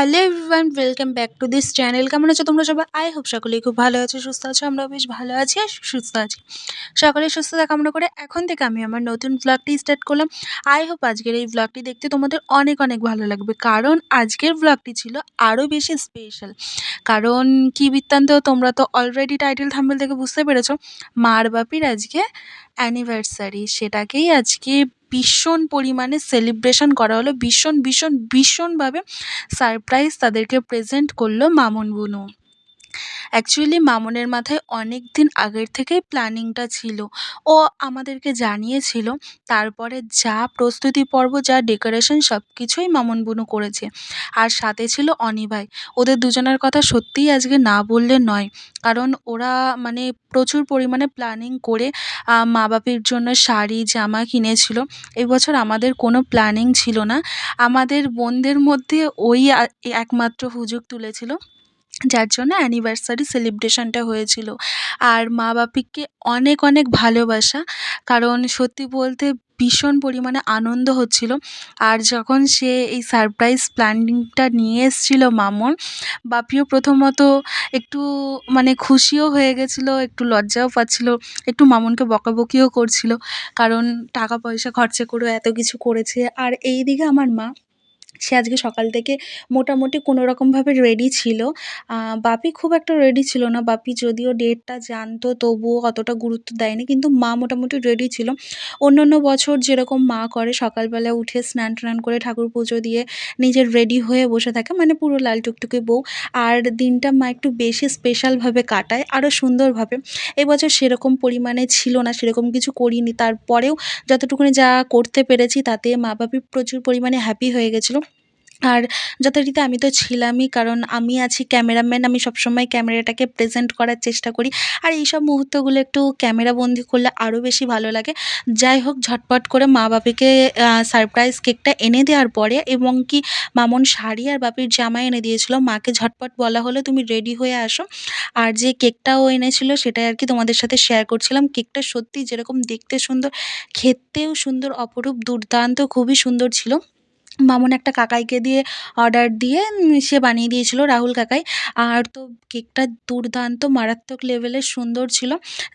Hello everyone, welcome back to this channel. কেমন আছো তোমরা সবাই? আই হোপ সকলেই খুব ভালো আছো, সুস্থ আছো, আমরাও বেশ ভালো আছি আর সুস্থ আছি। সকলে সুস্থতা কামনা করে এখন থেকে আমি আমার নতুন ব্লগটি স্টার্ট করলাম। আই হোপ আজকের এই ব্লগটি দেখতে তোমাদের অনেক অনেক ভালো লাগবে, কারণ আজকের ব্লগটি ছিল আরও বেশি স্পেশাল কারণ কি বৃত্তান্ত, তোমরা তো অলরেডি টাইটেল থাম্বেল থেকে বুঝতে পেরেছ, মার বাপির আজকে অ্যানিভার্সারি সেটাকেই আজকে ভীষণ পরিমাণে সেলিব্রেশন করা হলো। ভীষণ ভীষণ ভীষণভাবে সারপ্রাইজ তাদেরকে প্রেজেন্ট করল মামুন বুনু। অ্যাকচুয়ালি মামুনের মাথায় অনেক দিন আগের থেকেই প্ল্যানিংটা ছিল। ও আমাদেরকে জানিয়েছিল, তারপরে যা প্রস্তুতি পর্ব, যা ডেকোরেশন সব কিছুই মামুন বুনু করেছে। আর সাথে ছিল অনিভাই ওদের দুজনের কথা সত্যিই আজকে না বললে নয়। কারণ ওরা মানে প্রচুর পরিমাণে প্ল্যানিং করে মা বাপির জন্য শাড়ি, জামা কিনেছিল। এবছর আমাদের কোনো প্ল্যানিং ছিল না। আমাদের বোনদের মধ্যে ওই একমাত্র হুজুগ তুলেছিল। যার জন্য অ্যানিভার্সারি সেলিব্রেশনটা হয়েছিল। আর মা বাপিকে অনেক অনেক ভালোবাসা, কারণ সত্যি বলতে ভীষণ পরিমাণে আনন্দ হচ্ছিল। আর যখন সে এই সারপ্রাইজ প্ল্যানিংটা নিয়ে এসেছিল মামুন, বাপিও প্রথমত একটু মানে খুশিও হয়ে গেছিল, একটু লজ্জাও পাচ্ছিল, একটু মামুনকে বকাবকিও করছিল, কারণ টাকা পয়সা খরচা করে এত কিছু করেছে। আর এই দিকে আমার মা সে আজকে সকাল থেকে মোটামুটি কোনো রকমভাবে রেডি ছিল। বাপি খুব একটা রেডি ছিল না। বাপি যদিও ডেটটা জানতো, তবুও অতটা গুরুত্ব দেয়নি, কিন্তু মা মোটামুটি রেডি ছিল। অন্য অন্য বছর যেরকম মা করে, সকালবেলা উঠে স্নান টান করে ঠাকুর পুজো দিয়ে নিজের রেডি হয়ে বসে থাকে মানে পুরো লাল টুকটুকে বউ। আর দিনটা মা একটু বেশি স্পেশালভাবে কাটায় আরও সুন্দরভাবে। এবছর সেরকম পরিমাণে ছিল না, সেরকম কিছু করিনি। তারপরেও যতটুকুনি যা করতে পেরেছি, তাতে মা বাপি প্রচুর পরিমাণে হ্যাপি হয়ে গেছিল। আর যথারীতি আমি তো ছিলামই, কারণ আমি আছি ক্যামেরাম্যান, আমি সবসময় ক্যামেরাটাকে প্রেজেন্ট করার চেষ্টা করি। আর এইসব মুহূর্তগুলো একটু ক্যামেরাবন্দি করলে আরও বেশি ভালো লাগে। যাই হোক, ঝটপট করে মা বাপিকে সারপ্রাইজ কেকটা এনে দেওয়ার পরে এবং কি মামন শাড়ি আর বাপির জামা এনে দিয়েছিল, মাকে ঝটপট বলা হলো, তুমি রেডি হয়ে আসো। আর যে কেকটাও এনেছিল, সেটাই আর কি তোমাদের সাথে শেয়ার করছিলাম। কেকটা সত্যি যেরকম দেখতে সুন্দর, খেতেও সুন্দর, অপরূপ, দুর্দান্ত, খুবই সুন্দর ছিল। মামুন একটা কাকাইকে দিয়ে অর্ডার দিয়ে সে বানিয়ে দিয়েছিল রাহুল কাকাই। আর তো কেকটা দুর্দান্ত, মারাত্মক লেভেলের সুন্দর ছিল।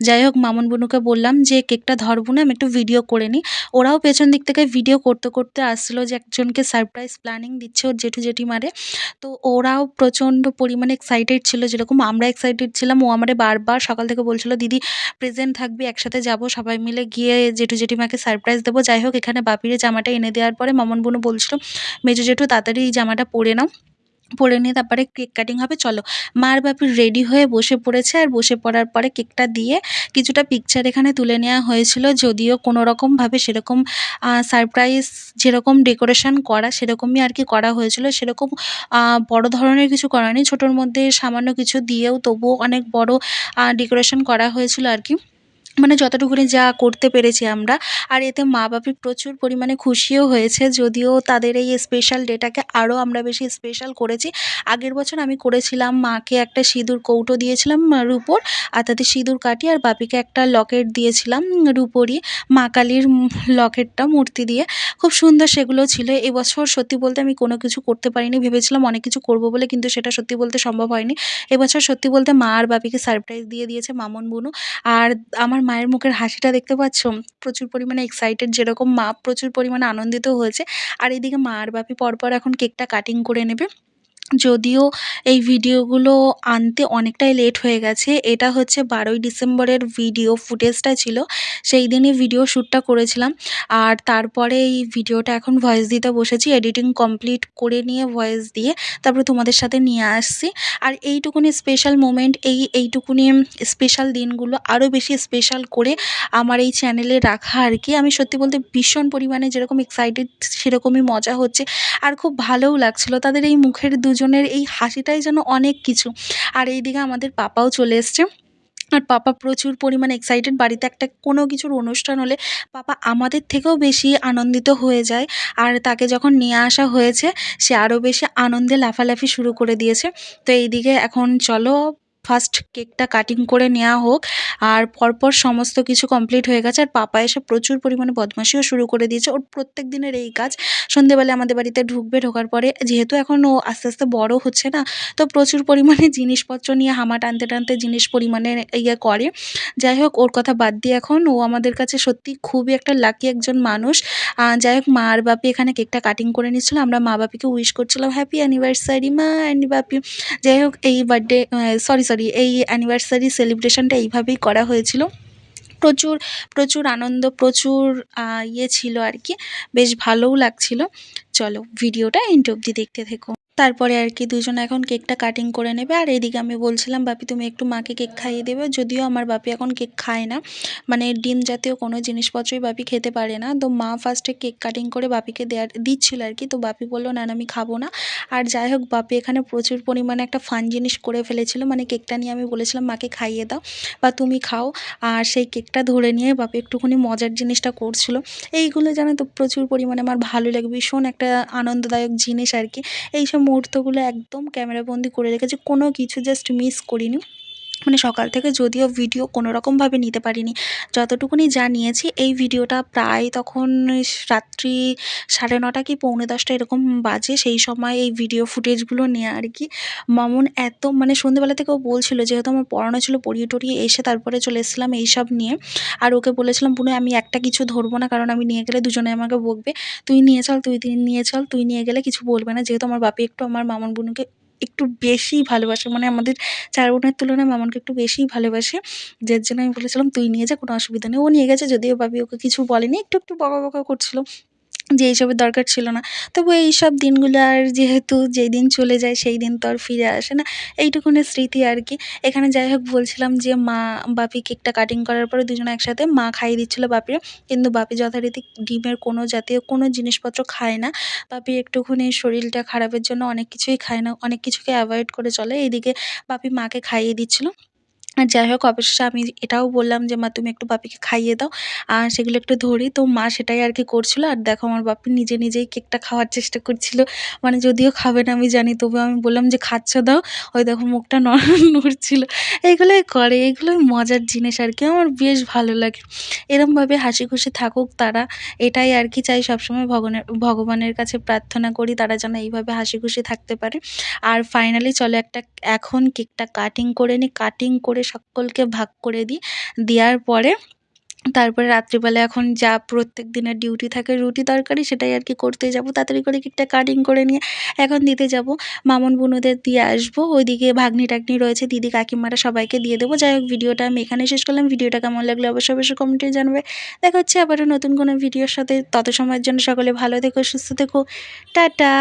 যাই হোক, মামুন বনুকে বললাম যে, কেকটা ধরবো না, আমি একটু ভিডিও করে নিই। ওরাও পেছন দিক থেকে ভিডিও করতে করতে আসছিল যে, একজনকে সারপ্রাইজ প্ল্যানিং দিচ্ছে ওর জেঠু জেঠিমারে। তো ওরাও প্রচণ্ড পরিমাণে এক্সাইটেড ছিল, যেরকম আমরা এক্সাইটেড ছিলাম। ও আমারে বারবার সকাল থেকে বলছিল, দিদি প্রেজেন্ট থাকবি, একসাথে যাব, সবাই মিলে গিয়ে জেঠু জেঠিমাকে সারপ্রাইজ দেবো। যাই হোক, এখানে বাপিরে জামাটা এনে দেওয়ার পরে মামুন বনু বলছিল মেজো জেঠু, তাড়াতাড়ি জামাটা পরে নাও। পরে নিয়ে তারপরে কেক কাটিং হবে, চলো। মার বাপি রেডি হয়ে বসে পড়েছে আর বসে পড়ার পরে কেকটা দিয়ে কিছুটা পিকচার এখানে তুলে নেওয়া হয়েছিল, যদিও কোনো রকমভাবে সেরকম সারপ্রাইজ যেরকম ডেকোরেশন করা সেরকমই আর কি করা হয়েছিল। সেরকম বড় ধরনের কিছু করা নেই ছোটোর মধ্যে সামান্য কিছু দিয়েও তবুও অনেক বড় ডেকোরেশন করা হয়েছিল আর কি। মানে যতটুকুনি যা করতে পেরেছি আমরা, আর এতে মা বাপি প্রচুর পরিমাণে খুশিও হয়েছে, যদিও তাদের এই স্পেশাল ডেটাকে আরও আমরা বেশি স্পেশাল করেছি। আগের বছর আমি করেছিলাম, মাকে একটা সিঁদুর কৌটো দিয়েছিলাম রুপোর, আর তাতে সিঁদুর কাটি আর বাপিকে একটা লকেট দিয়েছিলাম রুপোরই, মা কালীর লকেটটা মূর্তি দিয়ে। খুব সুন্দর সেগুলো ছিল। এবছর সত্যি বলতে আমি কোনো কিছু করতে পারিনি, ভেবেছিলাম অনেক কিছু করব বলে, কিন্তু সেটা সত্যি বলতে সম্ভব হয়নি। এবছর সত্যি বলতে মা আর বাপিকে সারপ্রাইজ দিয়ে দিয়েছে মামন বুনু। আর আমার মায়ের মুখের হাসিটা দেখতে পাচ্ছ? প্রচুর পরিমাণে এক্সাইটেড যেরকম মা প্রচুর পরিমাণে আনন্দিত হয়েছে। আর এদিকে মা আর বাপি পরপর এখন কেকটা কাটিং করে নেবে। যদিও এই ভিডিওগুলো আনতে অনেকটাই লেট হয়ে গেছে, এটা হচ্ছে বারোই ডিসেম্বরের ভিডিও ফুটেজটা ছিল, সেই দিনই ভিডিও শ্যুটটা করেছিলাম। আর তারপরে এই ভিডিওটা এখন ভয়েস দিতে বসেছি এডিটিং কমপ্লিট করে নিয়ে ভয়েস দিয়ে তারপরে তোমাদের সাথে নিয়ে আসছি। আর এইটুকুনি স্পেশাল মোমেন্ট এই এইটুকুনি স্পেশাল দিনগুলো আরও বেশি স্পেশাল করে আমার এই চ্যানেলে রাখা আর কি। আমি সত্যি বলতে ভীষণ পরিমাণে যেরকম এক্সাইটেড সেরকমই মজা হচ্ছে। আর খুব ভালোও লাগছিল, তাদের এই মুখের দুজনের এই হাসিটাই যেন অনেক কিছু। আর এইদিকে আমাদের পাপাও চলে এসছে। আর পাপা প্রচুর পরিমাণে এক্সাইটেড বাড়িতে একটা কোনো কিছুর অনুষ্ঠান হলে পাপা আমাদের থেকেও বেশি আনন্দিত হয়ে যায়। আর তাকে যখন নিয়ে আসা হয়েছে, সে আরও বেশি আনন্দে লাফালাফি শুরু করে দিয়েছে। তো এইদিকে এখন চলো ফার্স্ট কেকটা কাটিং করে নেওয়া হোক, আর পরপর সমস্ত কিছু কমপ্লিট হয়ে গেছে। আর পাপা এসে প্রচুর পরিমাণে বদমাশিও শুরু করে দিয়েছে। ওর প্রত্যেক দিনের এই কাজ সন্ধেবেলা আমাদের বাড়িতে ঢুকবে, ঢোকার পরে যেহেতু এখন ও আস্তে আস্তে বড় হচ্ছে না, তো প্রচুর পরিমাণে জিনিসপত্র নিয়ে হামা টানতে টানতে জিনিস পরিমাণে ইয়ে করে। যাই হোক, ওর কথা বাদ দিয়ে এখন ও আমাদের কাছে সত্যি খুবই একটা লাকি একজন মানুষ। যাই হোক, মা আর বাপি এখানে কেকটা কাটিং করে নিচ্ছিল। আমরা মা বাপিকে উইশ করছিলাম হ্যাপি অ্যানিভার্সারি মা অ্যান্ড বাপি যাই হোক, এই বার্থডে সরি সরি এই অ্যানিভার্সারি সেলিব্রেশনটা এইভাবেই করা হয়েছিল। প্রচুর প্রচুর আনন্দ, প্রচুর ইয়ে ছিল আর কি। বেশ ভালোও লাগছিল। চলো ভিডিওটা এন্ড অবধি দেখতে থেকো। তারপরে আর কি দুজন এখন কেকটা কাটিং করে নেবে। আর এদিকে আমি বলছিলাম, বাপি, তুমি একটু মাকে কেক খাইয়ে দেবে। যদিও আমার বাপি এখন কেক খায় না। মানে ডিম জাতীয় কোনো জিনিসপত্রই বাপি খেতে পারে না। তো মা ফার্স্টে কেক কাটিং করে বাপিকে দেওয়ার দিচ্ছিল আর কি। তো বাপি বলল, না আমি খাব না। আর যাই হোক, বাপি এখানে প্রচুর পরিমাণে একটা ফান জিনিস করে ফেলেছিল। মানে কেকটা নিয়ে আমি বলেছিলাম, মাকে খাইয়ে দাও বা তুমি খাও। আর সেই কেকটা ধরে নিয়ে বাপি একটুখানি মজার জিনিসটা করছিল। এইগুলো জানো তো, প্রচুর পরিমাণে আমার ভালো লাগে ভীষণ একটা আনন্দদায়ক জিনিস আর কি। এইসব মুহূর্তগুলো একদম ক্যামেরাবন্দি করে রেখেছি কোনো কিছু জাস্ট মিস করিনি। মানে সকাল থেকে যদিও ভিডিও কোনো রকমভাবে নিতে পারিনি। যতটুকুনি যা নিয়েছি, এই ভিডিওটা প্রায় তখন রাত্রি সাড়ে নটা কি পৌনে দশটা এরকম বাজে, সেই সময় এই ভিডিও ফুটেজগুলো নেওয়া আর কি। মামুন এত মানে সন্ধ্যেবেলা থেকেও বলছিল যেহেতু আমার পড়ানো ছিল, পড়িয়ে টড়িয়ে এসে তারপরে চলে এসেছিলাম এইসব নিয়ে। আর ওকে বলেছিলাম পুনঃ আমি একটা কিছু ধরবো না, কারণ আমি নিয়ে গেলে দুজনে আমাকে বকবে। তুই নিয়ে চল, তুই তুই নিয়ে চল, তুই নিয়ে গেলে কিছু বলবে না। যেহেতু আমার বাপি একটু আমার মামুন বুনুকে একটু বেশিই ভালোবাসে। মানে আমাদের চার বোনের তুলনায় মামনকে একটু বেশিই ভালোবাসে। যার জন্য আমি বলেছিলাম, তুই নিয়ে যা, কোনো অসুবিধা নেই। ও নিয়ে গেছে, যদিও বাবি ওকে কিছু বলেনি, একটু একটু বকা বকা করছিল। যে এইসবের দরকার ছিল না। তবু এইসব দিনগুলো আর যেহেতু যেই দিন চলে যায় সেই দিন তো আর ফিরে আসে না। এইটুকুনি স্মৃতি আর কি। এখানে যাই হোক বলছিলাম যে মা বাপি কেকটা কাটিং করার পরে দুজনে একসাথে মা খাইয়ে দিচ্ছিল বাপিরে কিন্তু বাপি যথারীতি ডিমের কোনো জাতীয় কোনো জিনিসপত্র খায় না। বাপি একটুখানি শরীরটা খারাপের জন্য অনেক কিছুই খায় না। অনেক কিছুকে অ্যাভয়েড করে চলে। এইদিকে বাপি মাকে খাইয়ে দিচ্ছিল। যাই হোক, অবশেষে আমি এটাও বললাম যে, মা, তুমি একটু বাপিকে খাইয়ে দাও। আর সেগুলো একটু ধরি। তো মা সেটাই আর কি করছিল। আর দেখো, আমার বাপি নিজে নিজেই কেকটা খাওয়ার চেষ্টা করছিল। মানে যদিও খাবে না, আমি জানি তবু আমি বললাম যে, খাচ্ছ, দাও। ওই দেখো, মুখটা ন নড়ছিল। এইগুলোই করে, এইগুলোই মজার জিনিস আর কি আমার বেশ ভালো লাগে। এরমভাবে হাসি খুশি থাকুক তারা। এটাই আর কি চাই সবসময় ভগবানের ভগবানের কাছে প্রার্থনা করি, তারা যেন এইভাবে হাসি খুশি থাকতে পারে। আর ফাইনালি চলো একটা, এখন কেকটা কাটিং করে নিই কাটিং করে সকলকে ভাগ করে দিই। দেওয়ার পরে তারপরে রাত্রিবেলা এখন যা প্রত্যেক দিনের ডিউটি থাকে রুটি তরকারি সেটাই আর কি করতে যাব। তাড়াতাড়ি করে কেকটা কাটিং করে নিয়ে এখন দিতে যাব। মামুন বুনুদের দিয়ে আসব। ওইদিকে ভাগ্নি টাগ্নি রয়েছে, দিদি, কাকিমারা সবাইকে দিয়ে দেবো। যাই হোক, ভিডিওটা আমি এখানে শেষ করলাম। ভিডিওটা কেমন লাগল অবশ্যই অবশ্যই কমেন্টে জানবে। দেখা হচ্ছে আবারও নতুন কোনো ভিডিওর সাথে। তত সময়ের জন্য সকলে ভালো থেকো, সুস্থ থেকো। টাটা!